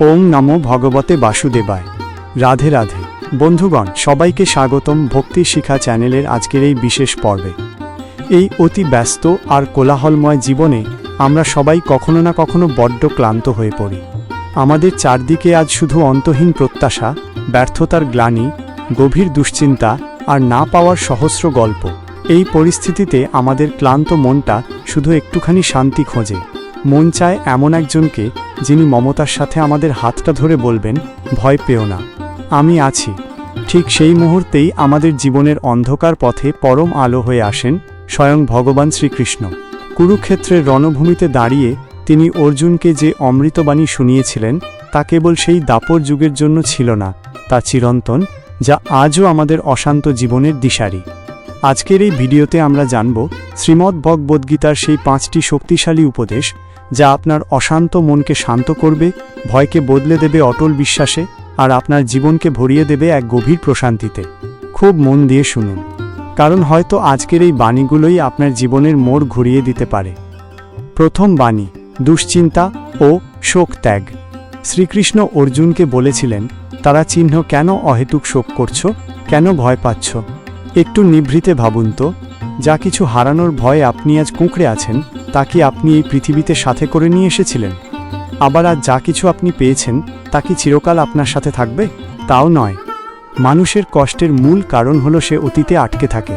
ওম নমো ভগবতে বাসুদেবায়। রাধে রাধে। বন্ধুগণ, সবাইকে স্বাগতম ভক্তি শিখা চ্যানেলের আজকের এই বিশেষ পর্বে। এই অতি ব্যস্ত আর কোলাহলময় জীবনে আমরা সবাই কখনো না কখনো বড্ড ক্লান্ত হয়ে পড়ি। আমাদের চারদিকে আজ শুধু অন্তহীন প্রত্যাশা, ব্যর্থতার গ্লানি, গভীর দুশ্চিন্তা আর না পাওয়ার সহস্র গল্প। এই পরিস্থিতিতে আমাদের ক্লান্ত মনটা শুধু একটুখানি শান্তি খোঁজে। মন চায় এমন একজনকে যিনি মমতার সাথে আমাদের হাতটা ধরে বলবেন, ভয় পেও না। আমি আছি। ঠিক সেই মুহূর্তেই আমাদের জীবনের অন্ধকার পথে পরম আলো হয়ে আসেন স্বয়ং ভগবান শ্রীকৃষ্ণ। কুরুক্ষেত্রের রণভূমিতে দাঁড়িয়ে তিনি অর্জুনকে যে অমৃতবাণী শুনিয়েছিলেন, তা কেবল সেই দাপর যুগের জন্য ছিল না, তা চিরন্তন, যা আজও আমাদের অশান্ত জীবনের দিশারি। আজকের এই ভিডিওতে আমরা জানব শ্রীমদ্ ভগবদ্গীতার সেই পাঁচটি শক্তিশালী উপদেশ যা আপনার অশান্ত মনকে শান্ত করবে, ভয়কে বদলে দেবে অটল বিশ্বাসে, আর আপনার জীবনকে ভরিয়ে দেবে এক গভীর প্রশান্তিতে। খুব মন দিয়ে শুনুন। কারণ হয়তো আজকের এই বাণীগুলোই আপনার জীবনের মোড় ঘুরিয়ে দিতে পারে। প্রথম বাণী, দুশ্চিন্তা ও শোক ত্যাগ। শ্রীকৃষ্ণ অর্জুনকে বলেছিলেন, তারা চিহ্ন কেন অহেতুক শোক করছ? কেন ভয় পাচ্ছ? একটু নিভৃতে ভাবুন তো। যা কিছু হারানোর ভয়ে আপনি আজ কুঁকড়ে আছেন তা কি আপনি এই পৃথিবীতে সাথে করে নিয়ে এসেছিলেন? আবার আজ যা কিছু আপনি পেয়েছেন, তা কি চিরকাল আপনার সাথে থাকবে? তাও নয়। মানুষের কষ্টের মূল কারণ হলো সে অতীতে আটকে থাকে।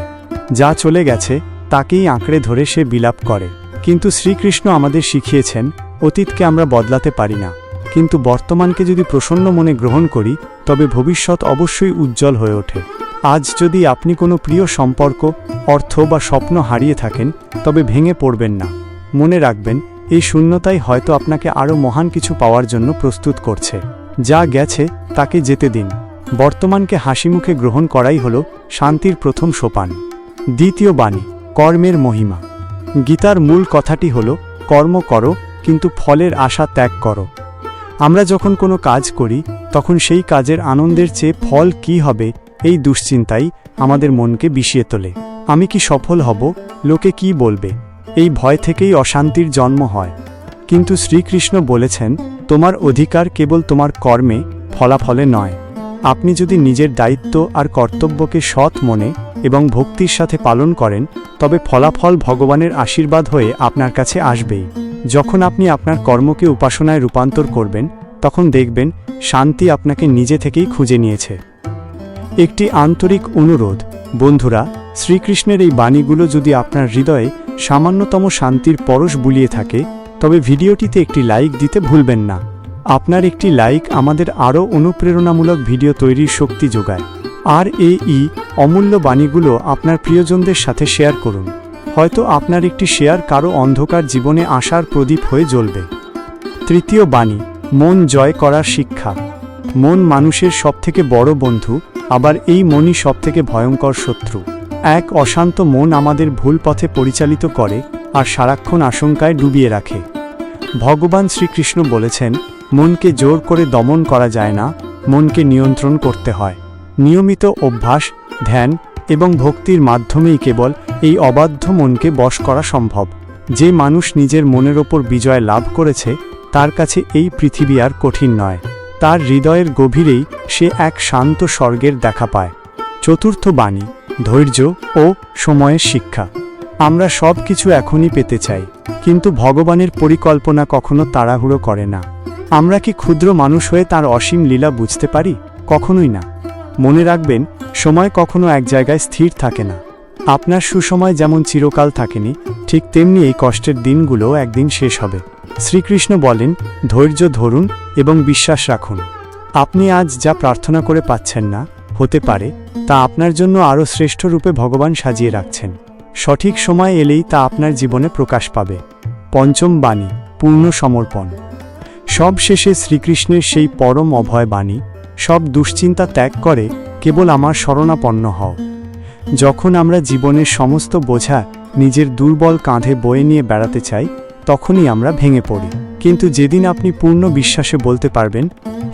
যা চলে গেছে, তাকেই আঁকড়ে ধরে সে বিলাপ করে। কিন্তু শ্রীকৃষ্ণ আমাদের শিখিয়েছেন, অতীতকে আমরা বদলাতে পারি না। কিন্তু বর্তমানকে যদি প্রসন্ন মনে গ্রহণ করি, তবে ভবিষ্যৎ অবশ্যই উজ্জ্বল হয়ে ওঠে। আজ যদি আপনি কোনো প্রিয় সম্পর্ক, অর্থ বা স্বপ্ন হারিয়ে থাকেন, তবে ভেঙে পড়বেন না। মনে রাখবেন, এই শূন্যতাই হয়তো আপনাকে আরও মহান কিছু পাওয়ার জন্য প্রস্তুত করছে। যা গেছে, তাকে যেতে দিন। বর্তমানকে হাসিমুখে গ্রহণ করাই হল শান্তির প্রথম সোপান। দ্বিতীয় বাণী, কর্মের মহিমা। গীতার মূল কথাটি হল, কর্ম করো, কিন্তু ফলের আশা ত্যাগ করো। আমরা যখন কোনো কাজ করি, তখন সেই কাজের আনন্দের চেয়ে ফল কি হবে, এই দুশ্চিন্তাই আমাদের মনকে বিষিয়ে তোলে। আমি কি সফল হব? লোকে কি বলবে? এই ভয় থেকেই অশান্তির জন্ম হয়। কিন্তু শ্রীকৃষ্ণ বলেছেন, তোমার অধিকার কেবল তোমার কর্মে, ফলাফলে নয়। আপনি যদি নিজের দায়িত্ব আর কর্তব্যকে সৎ মনে এবং ভক্তির সাথে পালন করেন, তবে ফলাফল ভগবানের আশীর্বাদ হয়ে আপনার কাছে আসবেই। যখন আপনি আপনার কর্মকে উপাসনায় রূপান্তর করবেন, তখন দেখবেন শান্তি আপনাকে নিজে থেকেই খুঁজে নিয়েছে। একটি আন্তরিক অনুরোধ, বন্ধুরা, শ্রীকৃষ্ণের এই বাণীগুলো যদি আপনার হৃদয়ে সামান্যতম শান্তির পরশ বুলিয়ে থাকে, তবে ভিডিওটিতে একটি লাইক দিতে ভুলবেন না। আপনার একটি লাইক আমাদের আরও অনুপ্রেরণামূলক ভিডিও তৈরির শক্তি যোগায়। আর এই অমূল্য বাণীগুলো আপনার প্রিয়জনদের সাথে শেয়ার করুন। হয়তো আপনার একটি শেয়ার কারও অন্ধকার জীবনে আসার প্রদীপ হয়ে জ্বলবে। তৃতীয় বাণী, মন জয় করার শিক্ষা। মন মানুষের সবথেকে বড় বন্ধু, আবার এই মনই সবথেকে ভয়ঙ্কর শত্রু। এক অশান্ত মন আমাদের ভুল পথে পরিচালিত করে আর সারাক্ষণ আশঙ্কায় ডুবিয়ে রাখে। ভগবান শ্রীকৃষ্ণ বলেছেন, মনকে জোর করে দমন করা যায় না, মনকে নিয়ন্ত্রণ করতে হয়। নিয়মিত অভ্যাস, ধ্যান এবং ভক্তির মাধ্যমেই কেবল এই অবাধ্য মনকে বশ করা সম্ভব। যে মানুষ নিজের মনের ওপর বিজয় লাভ করেছে, তার কাছে এই পৃথিবী আর কঠিন নয়। তার হৃদয়ের গভীরেই সে এক শান্ত স্বর্গের দেখা পায়। চতুর্থ বাণী ধৈর্য ও সময়ের শিক্ষা। আমরা সব কিছু এখনই পেতে চাই, কিন্তু ভগবানের পরিকল্পনা কখনো তাড়াহুড়ো করে না। আমরা কি ক্ষুদ্র মানুষ হয়ে তার অসীম লীলা বুঝতে পারি? কখনোই না। মনে রাখবেন, সময় কখনো এক জায়গায় স্থির থাকে না। আপনার সুসময় যেমন চিরকাল থাকেনি, ঠিক তেমনি এই কষ্টের দিনগুলোও একদিন শেষ হবে। শ্রীকৃষ্ণ বলেন, ধৈর্য ধরুন এবং বিশ্বাস রাখুন। আপনি আজ যা প্রার্থনা করে পাচ্ছেন না হতে পারে, তা আপনার জন্য আরও শ্রেষ্ঠ রূপে ভগবান সাজিয়ে রাখছেন। সঠিক সময় এলেই তা আপনার জীবনে প্রকাশ পাবে। পঞ্চম বাণী, পূর্ণ সমর্পণ। সব শেষে শ্রীকৃষ্ণের সেই পরম অভয় বাণী, সব দুশ্চিন্তা ত্যাগ করে কেবল আমার শরণাপন্ন হও। যখন আমরা জীবনের সমস্ত বোঝা নিজের দুর্বল কাঁধে বয়ে নিয়ে বেড়াতে চাই, তখনই আমরা ভেঙে পড়ি। কিন্তু যেদিন আপনি পূর্ণ বিশ্বাসে বলতে পারবেন,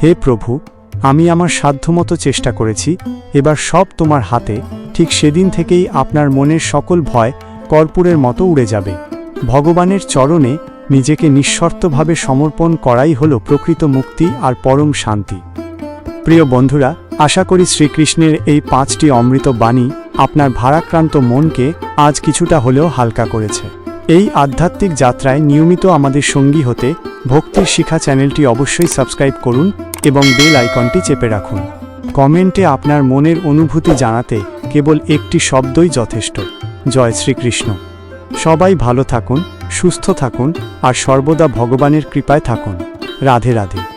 হে প্রভু আমি আমার সাধ্যমতো চেষ্টা করেছি, এবার সব তোমার হাতে, ঠিক সেদিন থেকেই আপনার মনের সকল ভয় কর্পূরের মতো উড়ে যাবে। ভগবানের চরণে নিজেকে নিঃশর্তভাবে সমর্পণ করাই হল প্রকৃত মুক্তি আর পরম শান্তি। প্রিয় বন্ধুরা, আশা করি শ্রীকৃষ্ণের এই পাঁচটি অমৃত বাণী আপনার ভারাক্রান্ত মনকে আজ কিছুটা হলেও হালকা করেছে। এই আধ্যাত্মিক যাত্রায় নিয়মিত আমাদের সঙ্গী হতে ভক্তির শিখা চ্যানেলটি অবশ্যই সাবস্ক্রাইব করুন এবং বেল আইকনটি চেপে রাখুন। কমেন্টে আপনার মনের অনুভূতি জানাতে কেবল একটি শব্দই যথেষ্ট। জয় শ্রীকৃষ্ণ। সবাই ভালো থাকুন, সুস্থ থাকুন, আর সর্বদা ভগবানের কৃপায় থাকুন। রাধে রাধে।